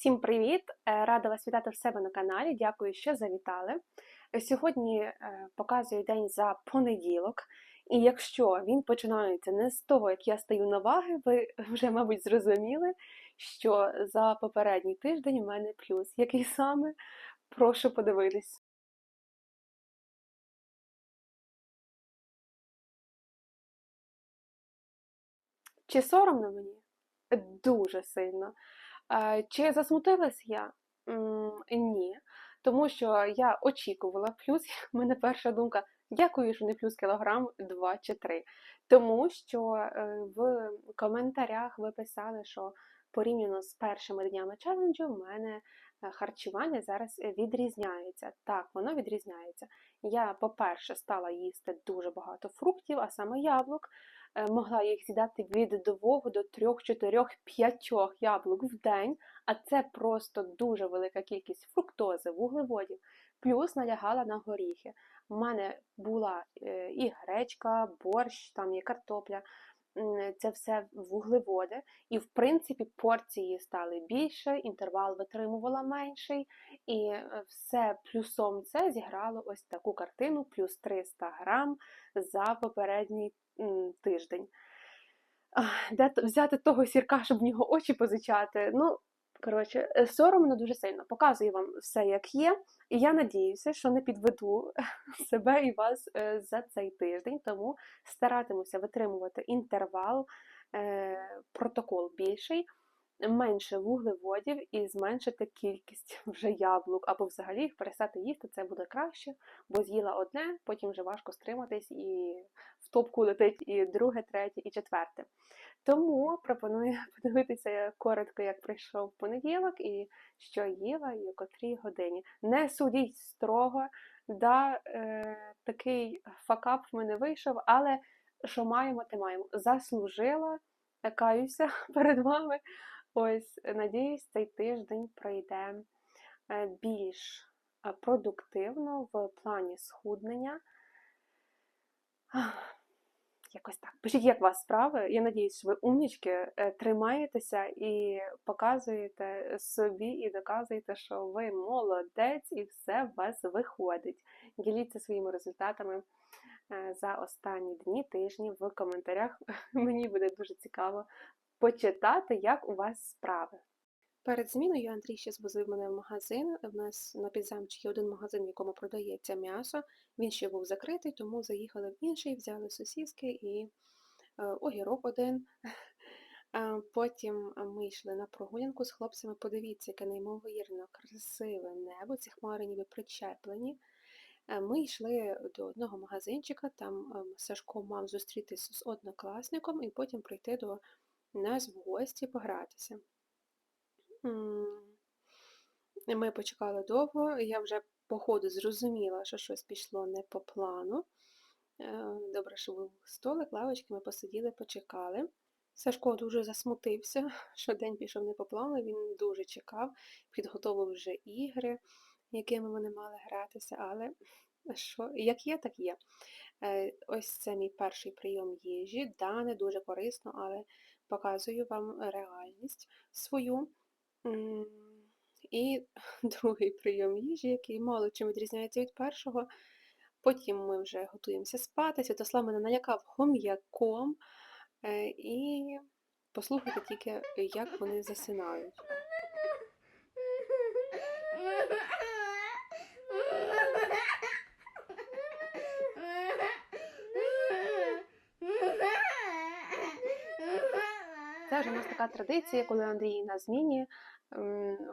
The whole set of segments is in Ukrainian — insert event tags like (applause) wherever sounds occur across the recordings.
Всім привіт! Е, Рада вас вітати в себе на каналі. Дякую, що завітали. Сьогодні е, показую день за понеділок, і якщо він починається не з того, як я стаю на ваги, ви (laughs) вже, мабуть, зрозуміли, що за попередній тиждень в мене плюс. Який саме? Прошу подивитись. Чи соромно мені? Дуже сильно. Е, Чи засмутилась я? Ні. Тому що я очікувала плюс. У (laughs) мене перша думка: дякую, що не плюс кілограм, два чи три. Тому що е, в коментарях ви писали, що порівняно з першими днями челенджу в мене е, харчування зараз відрізняється. Так, воно відрізняється. Я, по-перше, стала їсти дуже багато фруктів, а саме яблук. Е, могла їх з'їдати від 2 до 3, 4, 5 яблук в день, а це просто дуже велика кількість фруктози, вуглеводів. Плюс налягала на горіхи. У мене була е, і гречка, борщ, там і картопля. Це все вуглеводи, і, в принципі, порції стали більше, інтервал витримувала менший, і е, все плюсом це зіграло ось таку картину, плюс 300 грам за попередній тиждень. Де взяти того сірка, щоб в нього очі позичати? Ну, коротше, е, соромно дуже сильно. Показую вам все, як є. І я надіюся, що не підведу (laughs) себе і вас е, за цей тиждень, тому старатимуся витримувати інтервал, е, протокол більший менше вуглеводів і зменшити кількість (laughs) вже яблук, або взагалі їх перестати їсти, це буде краще, бо з'їла одне, потім вже важко стриматись, і в топку летить і друге, третє, і четверте. Тому пропоную (laughs) подивитися коротко, як прийшов понеділок, і що їла, і о котрій годині. Не судіть строго, да, е, такий факап в мене вийшов, але що маємо, те маємо. Заслужила, каюся (laughs) перед вами. Ось, надіюсь, цей тиждень пройде е, більш е, продуктивно в плані схуднення. Якось так. Пишіть, як у вас справи. Я надіюсь, що ви умнічки, е, тримаєтеся і показуєте собі і доказуєте, що ви молодець і все у вас виходить. Діліться своїми результатами за останні дні, тижні в коментарях. (laughs) Мені буде дуже цікаво почитати, як у вас справи. Перед зміною Андрій ще звозив мене в магазин. У нас на підзамчі є один магазин, в якому продається м'ясо. Він ще був закритий, тому заїхали в інший, взяли сусіски і е, огірок один. (laughs) Потім ми йшли на прогулянку з хлопцями. Подивіться, яке неймовірно красиве небо, ці хмари ніби причеплені. Е, ми йшли до одного магазинчика, там ем, Сашко мав зустрітися з однокласником і потім прийти до нас в гості погратися. Ми почекали довго, я вже по ходу зрозуміла, що щось пішло не по плану. Е, добре, що був столик, лавочки, ми посиділи, почекали. Сашко дуже засмутився, (laughs) що день пішов не по плану, він дуже чекав, підготовив вже ігри, якими вони мали гратися, але (laughs) що, як є, так є. Е, ось це мій перший прийом їжі. Да, не дуже корисно, але показую вам реальність свою. І (laughs) другий прийом їжі, який мало чим відрізняється від першого. Потім ми вже готуємося спати. Святослав мене налякав хом'яком. Е, і послухайте тільки, як вони засинають. Це у нас така традиція, коли Андрій на зміні,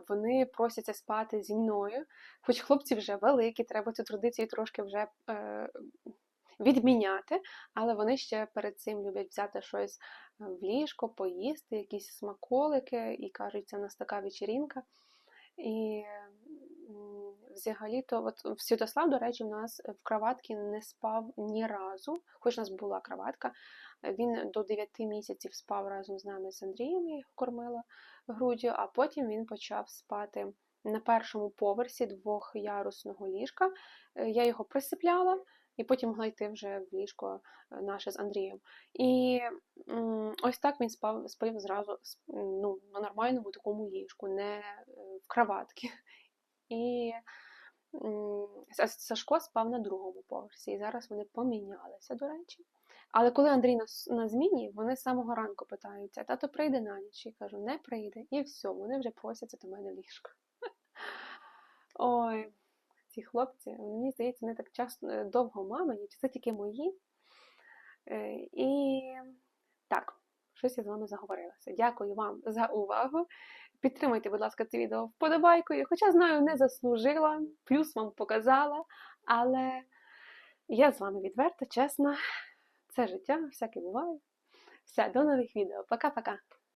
вони просяться спати зі мною. Хоч хлопці вже великі, треба цю традицію трошки вже е, відміняти, але вони ще перед цим люблять взяти щось в ліжко, поїсти, якісь смаколики, і кажуть, це у нас така вечерінка. І взагалі-то, от Святослав, до речі, у нас в кроватці не спав ні разу, хоч у нас була кроватка, він до 9 місяців спав разом з нами з Андрієм, я його кормила груддю, а потім він почав спати на першому поверсі двохярусного ліжка. Е, я його присипляла, і потім могла йти вже в ліжко е, наше з Андрієм. І ось так він спав, спив зразу ну, на нормальному такому ліжку, не е, в кроватці. І Сашко спав на другому поверсі, і зараз вони помінялися, до речі. Але коли Андрій на, на зміні, вони з самого ранку питаються: тато прийде на ніч? Я кажу, не прийде. І все, вони вже просяться до мене ліжко. (laughs) Ой, ці хлопці, мені здається, вони так часто е, довго мамині, чи це тільки мої. Е, І так, щось я з вами заговорилася. Дякую вам за увагу. Підтримайте, будь ласка, це відео вподобайкою. Хоча знаю, не заслужила, плюс вам показала, але я з вами відверта, чесна. Це життя, всяке буває. Все, до нових відео. Пока-пока.